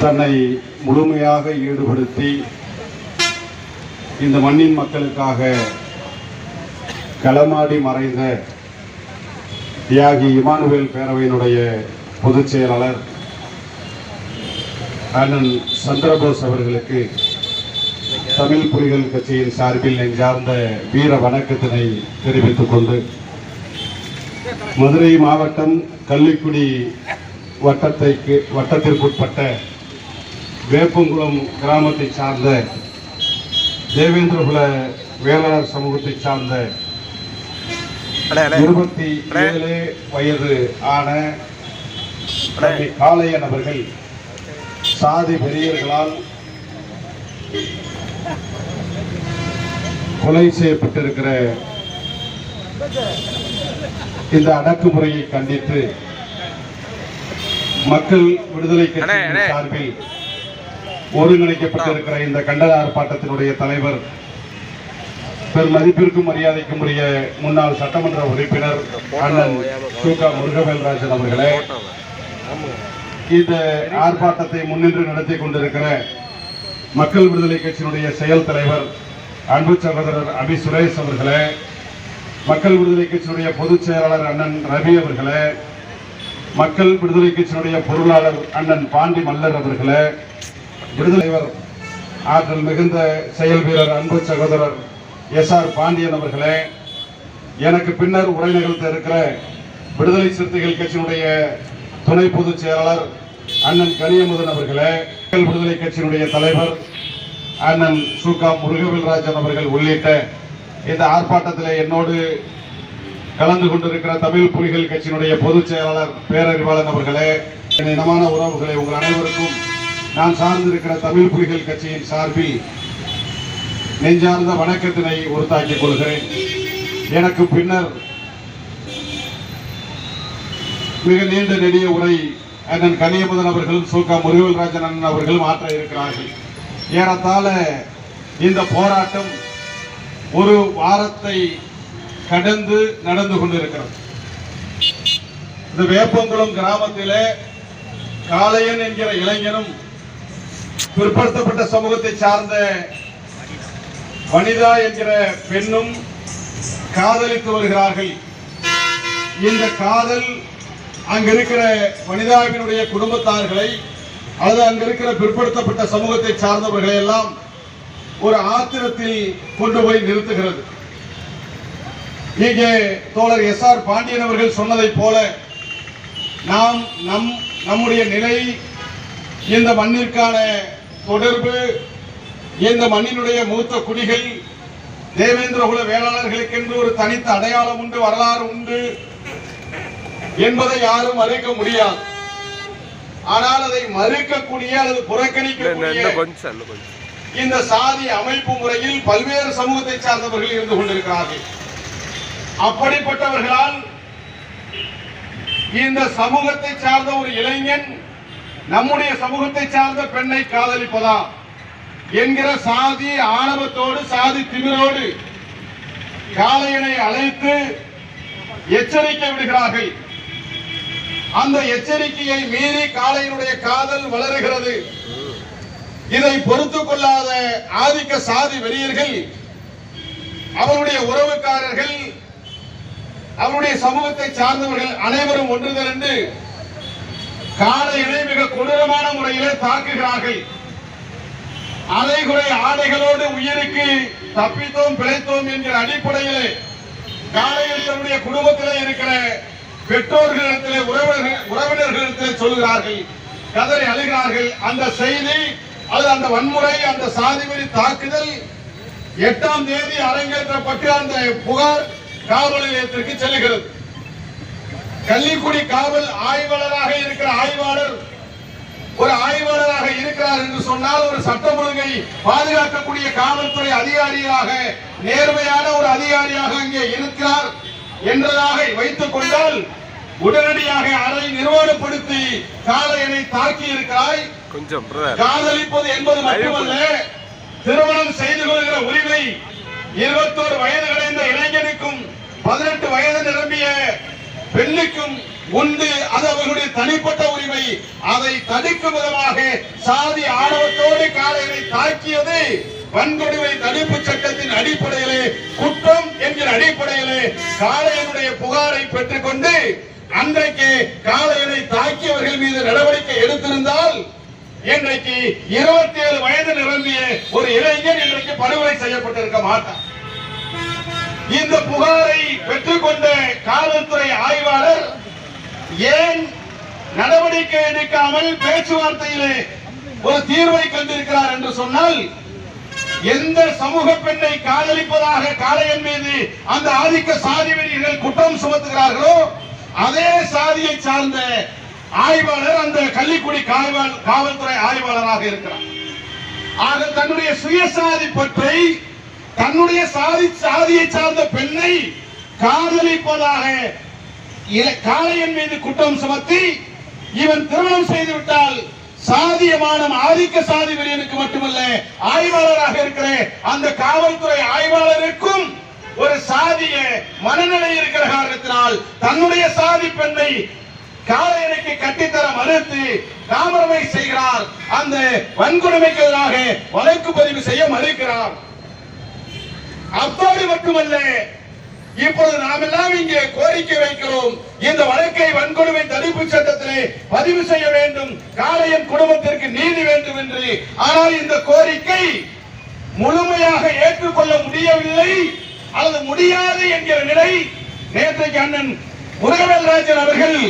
தன்னை முழுமையாக ஈடுபடுத்தி இந்த மண்ணின் மக்களுக்காக களமாடி மறைந்த தியாகி இமானுவேல் பேரவையினுடைய பொதுச் செயலாளர் அண்ணன் சந்திரபோஸ் அவர்களுக்கு தமிழ் புலிகள் கட்சியின் சார்பில் நெஞ்சார்ந்த வீர வணக்கத்தினை தெரிவித்துக் கொண்டு மதுரை மாவட்டம் கள்ளிக்குடி வட்டத்தைக்கு வட்டத்திற்குட்பட்ட வேப்பங்குளம் கிராமத்தை சார்ந்த தேவேந்திரகுல வேளாளர் சமூகத்தை சார்ந்த இருபத்தி ஏழு வயது ஆன தம்பி காளையன் அவர்கள் சாதி வெறியர்களால் கொலை செய்யப்பட்டிருக்கிற இந்த அடக்குமுறையை கண்டித்து மக்கள் விடுதலை அண்ணே. சார்பில் ஒருங்கிணைக்கப்பட்டிருக்கிற இந்த கண்டன ஆர்ப்பாட்டத்தினுடைய தலைவர் பெரும் மதிப்பிற்கும் மரியாதைக்கும் உரிய முன்னாள் சட்டமன்ற உறுப்பினர் அண்ணன் சூகா முருகவேல்ராஜன் அவர்களே இந்த ஆர்ப்பாட்டத்தை முன்னின்று நடத்தி கொண்டிருக்கிற மக்கள் விடுதலை கட்சியினுடைய செயல் தலைவர் அன்பு சகோதரர் அபி சுரேஷ் அவர்களே மக்கள் விடுதலை கட்சியினுடைய பொதுச் செயலாளர் அண்ணன் ரவி அவர்களே மக்கள் விடுதலை கட்சியினுடைய பொருளாளர் அண்ணன் பாண்டி மல்லர் அவர்களே விடுதலைவர் ஆற்றல் மிகுந்த செயல் வீரர் அன்பு சகோதரர் எஸ் ஆர் பாண்டியன் அவர்களே எனக்கு பின்னர் உரை நிகழ்த்த இருக்கிற விடுதலை சிறுத்தைகள் கட்சியினுடைய துணை பொதுச் செயலாளர் அண்ணன் கனியமுதன் அவர்களே மக்கள் விடுதலை கட்சியினுடைய தலைவர் அண்ணன் சுகா முருகவேல்ராஜன் அவர்கள் உள்ளிட்ட இந்த ஆர்ப்பாட்டத்தில் என்னோடு கலந்து கொண்டிருக்கிற தமிழ் புலிகள் கட்சியினுடைய பொதுச் செயலாளர் பேரறிவாளன் அவர்களே என் இனமான உறவுகளை உங்கள் அனைவருக்கும் நான் சார்ந்திருக்கிற தமிழ் புலிகள் கட்சியின் சார்பில் நெஞ்சார்ந்த வணக்கத்தினை உறுத்தாக்கிக் கொள்கிறேன். எனக்கு பின்னர் மிக நீண்ட நெடிய உரை அண்ணன் கனியமுதன் அவர்களும் சூக்கா முருகல்ராஜன் அண்ணன் அவர்களும் ஆற்ற இருக்கிறார்கள். ஏறத்தாழ இந்த போராட்டம் ஒரு வாரத்தை கடந்து நடந்து கொண்டிருக்கிறது. இந்த வேப்பங்குளம் கிராமத்திலே காளையன் என்கிற இளைஞனும் பிற்படுத்தப்பட்ட சமூகத்தை சார்ந்த வனிதா என்கிற பெண்ணும் காதலித்து வருகிறார்கள். இந்த காதல் அங்க இருக்கிற வனிதாவினுடைய குடும்பத்தார்களை அல்லது அங்க இருக்கிற பிற்படுத்தப்பட்ட சமூகத்தை சார்ந்தவர்களை எல்லாம் ஒரு ஆத்திரத்தில் கொண்டு போய் நிறுத்துகிறது. இங்கே தோழர் எஸ் ஆர் பாண்டியன் அவர்கள் சொன்னதைப் போல நாம் நம் நம்முடைய நிலை இந்த மண்ணிற்கான தொடர்பு இந்த மண்ணினுடைய மூத்த குடிகள் தேவேந்திரகுல வேளாளர்களுக்கென்று ஒரு தனித்த அடையாளம் உண்டு வரலாறு உண்டு என்பதை யாரும் மறுக்க முடியாது. ஆனால் அதை மறுக்கக்கூடிய அல்லது புறக்கணிக்கக்கூடிய இந்த சாதி அமைப்பு முறையில் பல்வேறு சமூகத்தை சார்ந்தவர்கள் இருந்து கொண்டிருக்கிறார்கள். அப்படிப்பட்டவர்களால் இந்த சமூகத்தை சார்ந்த ஒரு இளைஞன் நம்முடைய சமூகத்தை சார்ந்த பெண்ணை காதலிப்பதா என்கிற சாதி ஆணவத்தோடு சாதி திமிரோடு காளையனை அழைத்து எச்சரிக்கை விடுகிறார்கள். அந்த எச்சரிக்கையை மீறி காளையனுடைய காதல் வளருகிறது. இதை பொறுத்துக் கொள்ளாத ஆதிக்க சாதி வெறியர்கள் அவருடைய உறவுக்காரர்கள் அவருடைய சமூகத்தை சார்ந்தவர்கள் அனைவரும் ஒன்று திரண்டு காளையனை மிக கொடூரமான முறையிலே தாக்குகிறார்கள். அலைகுறை ஆடைகளோடு உயிருக்கு தப்பித்தோம் பிழைத்தோம் என்கிற அடிப்படையிலே காலையில் தன்னுடைய குடும்பத்திலே இருக்கிற பெற்றோர்களிடத்திலே உறவினர்கள் உறவினர்களிடத்திலே சொல்கிறார்கள் கதறி அழுகிறார்கள். அந்த செய்தி அது அந்த வன்முறை அந்த சாதிவெறி தாக்குதல் எட்டாம் தேதி அரங்கேற்றப்பட்டு அந்த புகார் காவல் நிலையத்திற்கு செல்லுகிறது. கள்ளிக்குடி காவல் ஆய்வாளராக இருக்கிற ஆய்வாளர் ஒரு ஆய்வாளராக இருக்கிறார் என்று சொன்னால் ஒரு சட்டம் ஒழுங்கை பாதுகாக்கக்கூடிய காவல்துறை அதிகாரியாக நேர்மையான ஒரு அதிகாரியாக அங்கே இருக்கிறார் என்றதாக வைத்துக் கொண்டால் உடனடியாக அதை நிர்வாணப்படுத்தி காளையனை தாக்கி இருக்கிறாய். கொஞ்சம் காதலிப்பது என்பது மட்டுமல்ல திருமணம் செய்து கொள்கிற உரிமை இருபத்தோரு வயது அடைந்த இளைஞனுக்கும் பதினெட்டு வயது நிரம்பிய பெண்ணுக்கும் உண்டு. அது அவர்களுடைய தனிப்பட்ட உரிமை. அதை தடுக்கும் விதமாக சாதி ஆணவத்தோடு காளையனை தாக்கியது. வன்கொடுமை தடுப்பு சட்டத்தின் அடிப்படையிலே குற்றம் என்கிற அடிப்படையிலே காளையனுடைய புகாரை பெற்றுக்கொண்டு அன்றைக்கு காளையனை தாக்கியவர்கள் மீது நடவடிக்கை எடுத்திருந்தால் இன்றைக்கு இருபத்தி ஏழு வயது நிரம்பிய ஒரு இளைஞன் இன்றைக்கு படுகொலை செய்யப்பட்டிருக்க மாட்டான். இந்த புகார் கொண்ட காவல்துறை ஆய்வாளர் ஏன் நடவடிக்கை எடுக்காமல் பேச்சுவார்த்தையிலே ஒரு தீர்வை கண்டிருக்கிறார் என்று சொன்னால் எந்த சமூக பெண்ணை காதலிப்பதாக காளையன் மீது அந்த ஆதிக்க சாதி வெறியர்கள் குற்றம் சுமத்துகிறார்களோ அதே சாதியை சார்ந்த ஆய்வாளர் அந்த கள்ளிக்குடி காவல் காவல்துறை ஆய்வாளராக இருக்கிறார். ஆக தன்னுடைய சுயசாதி பற்றி தன்னுடைய சாதி சாதியை சார்ந்த பெண்ணை காதலிப்பதாக காளையன் மீது குற்றம் சுமத்தி இவன் திருமணம் செய்துவிட்டால் சாதியமான ஆதிக்க சாதி வெறியனுக்கு மட்டுமல்ல ஆய்வாளராக இருக்கிற அந்த காவல்துறை ஆய்வாளருக்கும் ஒரு சாதிய மனநிலை இருக்கிற காரணத்தினால் தன்னுடைய சாதி பெண்ணை காளையனுக்கு கட்டித்தர மறுத்து காமரமை செய்கிறார். அந்த வன்கொடுமைக்கு எதிராக வழக்கு பதிவு செய்ய மறுக்கிறார். அப்போது மட்டுமல்ல இப்பொழுது நாம் எல்லாம் இங்கே கோரிக்கை வைக்கிறோம். இந்த வழக்கை வன்கொடுமை தடுப்பு சட்டத்திலே பதிவு செய்ய வேண்டும். காளையன் குடும்பத்திற்கு நீதி வேண்டும் என்று ஆனால் இந்த கோரிக்கை முழுமையாக ஏற்றுக்கொள்ள முடியவில்லை. அல்லது முடியாது என்கிற நிலை நேற்றைக்கு அண்ணன் முருகவேல் ராஜன் அவர்கள்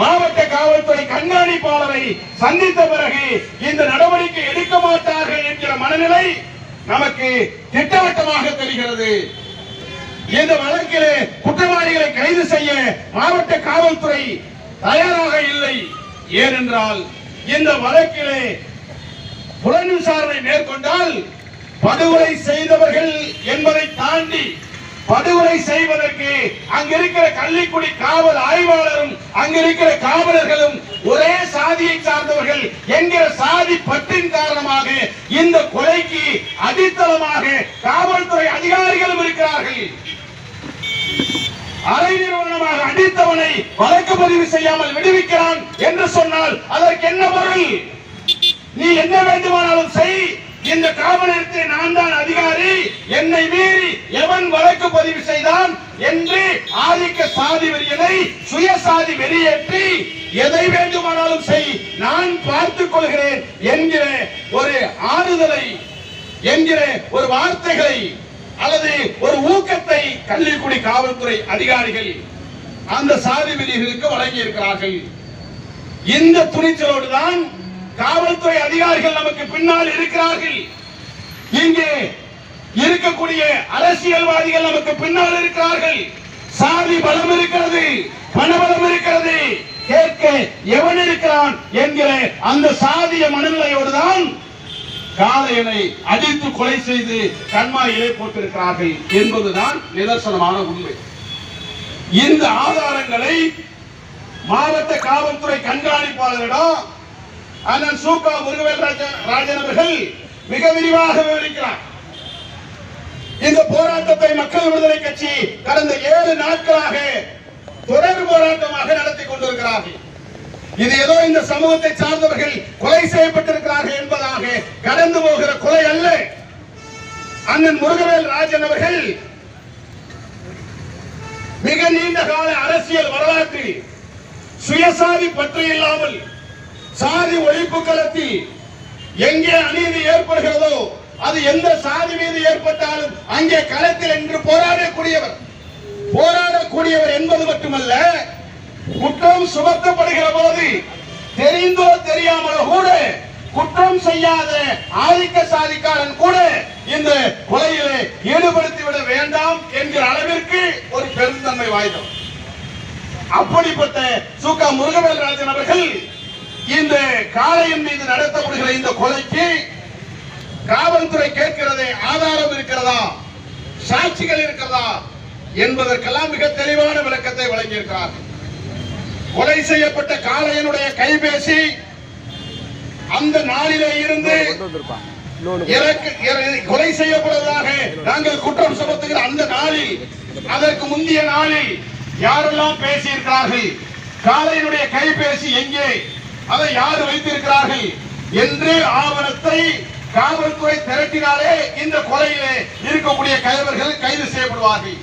மாவட்ட காவல்துறை கண்காணிப்பாளரை சந்தித்த பிறகு இந்த நடவடிக்கை எடுக்க மாட்டார்கள் என்கிற மனநிலை நமக்கு திட்டவட்டமாக தெரிகிறது. இந்த வழக்கிலே குற்றவாளிகளை கைது செய்ய மாவட்ட காவல்துறை தயாராக இல்லை. ஏனென்றால் இந்த வழக்கிலே புலன் விசாரணை மேற்கொண்டால் படுகொலை செய்தவர்கள் என்பதை தாண்டி படுகொலை செய்வதற்கு அங்கிருக்கிற கள்ளிக்குடி காவல் ஆய்வாளரும் அங்கிருக்கிற காவலர்களும் ஒரே சாதியை சார்ந்தவர்கள் என்கிற சாதி பற்றின் காரணமாக இந்த கொலைக்கு அடித்தளமாக காவல் அதிகாரிகளும் இருக்கிறார்கள் அரை நிறுவனமாக அடித்தவனை வழக்கு பதிவு செய்யாமல் விடுவிக்கிறான் என்று சொன்னால் அதற்கு என்ன பொருள்? நீ என்ன வேண்டுமானாலும் செய். இந்த காவலருக்கு நான் தான் அதிகாரி. என்னை மீறி எவன் வழக்கு பதிவு செய்தான் என்று ஆதிக்க சாதி வெறியனை சுயசாதி வெறியேற்றி எதை வேண்டுமானாலும் செய். நான் பார்த்துக் கொள்கிறேன் என்கிற ஒரு ஆறுதலை என்கிற ஒரு வார்த்தைகளை அல்லது ஒரு ஊக்கத்தை கள்ளிக்குடி காவல்துறை அதிகாரிகள் அந்த சாதி விதிகளுக்கு வழங்கி இருக்கிறார்கள் இந்த துணிச்சலோடு தான் காவல்துறை அதிகாரிகள் நமக்கு பின்னால் இருக்கிறார்கள். இங்கே இருக்கக்கூடிய அரசியல்வாதிகள் நமக்கு பின்னால் இருக்கிறார்கள். சாதி பலம் இருக்கிறது பணபலம் இருக்கிறது. கேட்க எவன் இருக்கிறான் என்கிற அந்த சாதிய மனநிலையோடு தான் காளையனை அடித்து கொலை செய்து கண்மாயிலே போட்டிருக்கிறார்கள் என்பதுதான் நிதர்சனமான உண்மை. இந்த ஆதாரங்களை மாவட்ட காவல்துறை கண்காணிப்பாளரிடம் அண்ணன் சூகா முருகவேல் ராஜன் அவர்கள் மிக விரிவாக விவரிக்கிறார். இந்த போராட்டத்தை மக்கள் விடுதலை கட்சி கடந்த ஏழு நாட்களாக தொடர் போராட்டமாக நடத்தி கொண்டிருக்கிறார்கள். இது ஏதோ இந்த சமூகத்தை சார்ந்தவர்கள் கொலை செய்யப்பட்டிருக்கிறார்கள் என்பதாக கடந்து போகிற கொலை அல்ல. அண்ணன் முருகவேல் ராஜன் அவர்கள் மிக நீண்ட கால அரசியல் வரலாற்றில் சுயசாதி பற்றி இல்லாமல் சாதி ஒழிப்பு களத்தில் எங்கே அநீதி ஏற்படுகிறதோ அது எந்த சாதி மீது ஏற்பட்டாலும் அங்கே களத்தில் என்று போராடக்கூடியவர். போராடக்கூடியவர் என்பது மட்டுமல்ல குற்றம் சுமத்தப்படுகிற போது தெரிந்தோ தெரியாமலோ கூட குற்றம் செய்யாத ஆதிக்க சாதிக்காரன் கூட இந்த கொலையிலே ஈடுபடுத்திவிட வேண்டாம் என்கிற அளவிற்கு ஒரு பெருந்தன்மை வாய்ந்தவர் அப்படிப்பட்ட சுகா முருகவேல் ராஜன் அவர்கள் இந்த காளையின் மீது நடத்தப்படுகிற இந்த கொலைக்கு காவல்துறை கேட்கிறதே ஆதாரம் இருக்கிறதா? சாட்சிகள் இருக்கிறதா? என்பதற்கெல்லாம் மிக தெளிவான விளக்கத்தை வழங்கியிருக்கிறார் கொலை செய்யப்பட்ட காளையனுடைய கைபேசி அந்த நாளிலே இருந்து கொலை செய்யப்படுவதாக நாங்கள் குற்றம் சுமத்துகிற அந்த நாளில் அதற்கு முந்தைய நாளில் யாரெல்லாம் பேசியிருக்கிறார்கள்? காளையினுடைய கைபேசி எங்கே? அதை யார் வைத்திருக்கிறார்கள்? என்று ஆவணத்தை காவல்துறை திரட்டினாலே இந்த கொலையிலே இருக்கக்கூடிய கைவர்கள் கைது செய்யப்படுவார்கள்.